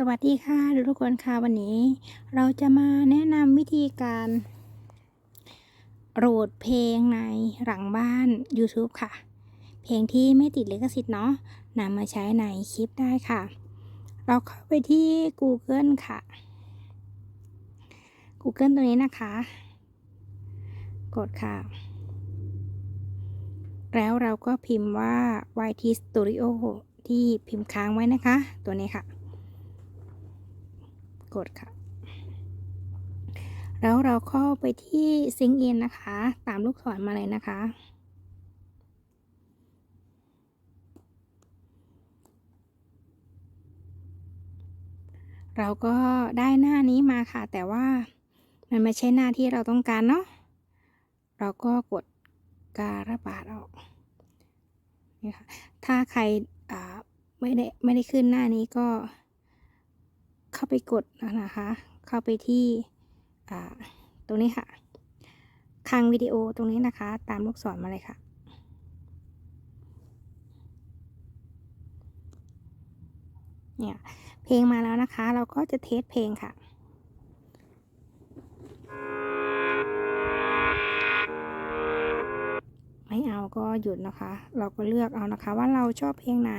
สวัสดีค่ะทุกคนค่ะวันนี้ เราจะมาแนะนำวิธีการโหลดเพลงในหลังบ้าน YouTube ค่ะ เพลงที่ไม่ติดลิขสิทธิ์เนาะนำมาใช้ในคลิปได้ค่ะ เราเข้าไปที่ Google ค่ะ Google ตัวนี้นะคะ กดค่ะ แล้วเราก็พิมพ์ว่า YT Studio ที่พิมพ์ค้างไว้นะคะ ตัวนี้ค่ะ กดค่ะ แล้วเราเข้าไปที่ Sync In นะคะ ตามลูกศรมาเลยนะคะ เราก็ได้หน้านี้มาค่ะ แต่ว่ามันไม่ใช่หน้าที่เราต้องการเนาะ เราก็กดการระบาดออกนี่ค่ะ ถ้าใครไม่ได้ไม่ได้ขึ้นหน้านี้ก็ ไปกดนะคะ เข้าไปที่ตรงนี้ค่ะคังวิดีโอตรงนี้นะคะ ตามลูกศรมาเลยค่ะ เนี่ย เพลงมาแล้วนะคะ เราก็จะเทสเพลงค่ะไม่เอาก็หยุดนะคะ เราก็เลือกเอานะคะว่าเราชอบเพลงไหน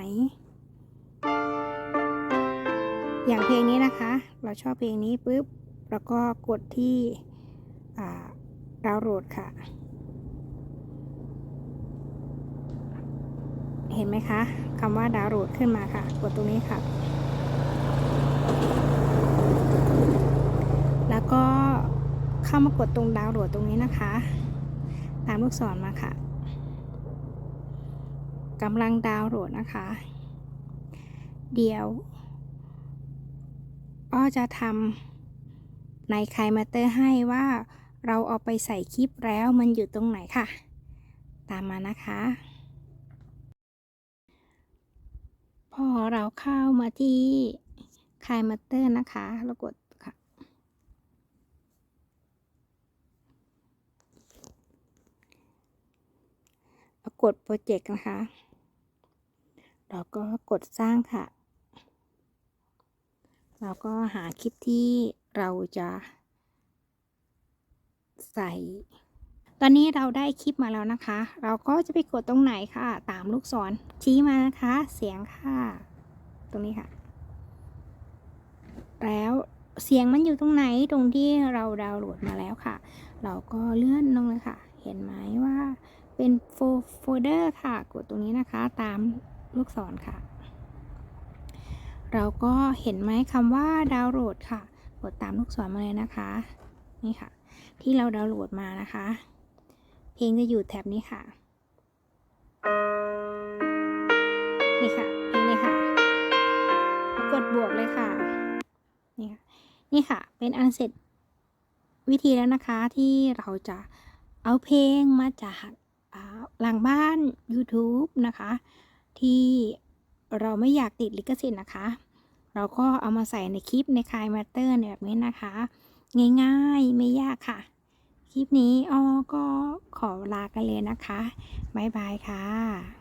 อย่างเพลงนี้นะคะ เราชอบเพลงนี้ปุ๊บแล้วก็กดที่ดาวน์โหลดค่ะ เห็นไหมคะคำว่าดาวน์โหลดขึ้นมาค่ะ กดตรงนี้ค่ะ แล้วก็เข้ามากดตรงดาวน์โหลดตรงนี้นะคะ ตามลูกศรมาค่ะกำลังดาวน์โหลดนะคะ เดี๋ยว อ้อจะทำในคายมาเตอร์ให้ว่าเราเอาไปใส่คลิปแล้วมันอยู่ตรงไหนค่ะ ตามมานะคะ พอเราเข้ามาที่คายมาเตอร์นะคะเรากดค่ะ กดโปรเจกต์นะคะ เราก็กดสร้างค่ะ เราก็หาคลิปที่เราจะใส่ ตอนนี้เราได้คลิปมาแล้วนะคะ เราก็จะไปกดตรงไหนค่ะ ตามลูกศรชี้มานะคะ เสียงค่ะ ตรงนี้ค่ะ แล้วเสียงมันอยู่ตรงไหนตรงที่เราดาวน์โหลดมาแล้วค่ะ เราก็เลื่อนลงเลยค่ะ เห็นไหมว่าเป็นโฟลเดอร์ค่ะ กดตรงนี้นะคะ ตามลูกศรค่ะ เราก็เห็นไหมคำว่าดาวน์โหลดค่ะกดตามลูกศรมาเลยนะคะ นี่ค่ะ ที่เราดาวน์โหลดมานะคะ เพลงจะอยู่แท็บนี้ค่ะ นี่ค่ะเพลงนี้ค่ะ กดบวกเลยค่ะ นี่ค่ะ นี่ค่ะ เป็นอันเสร็จวิธีแล้วนะคะที่เราจะเอาเพลงมาจากหลังบ้าน YouTube นะคะ ที่ เราไม่อยากติดลิขสิทธิ์นะคะ เราก็เอามาใส่ในคลิปในคายมาเตอร์แบบนี้นะคะ ง่ายๆไม่ยากค่ะ คลิปนี้อ้อก็ขอลากันเลยนะคะ บ๊ายบายค่ะ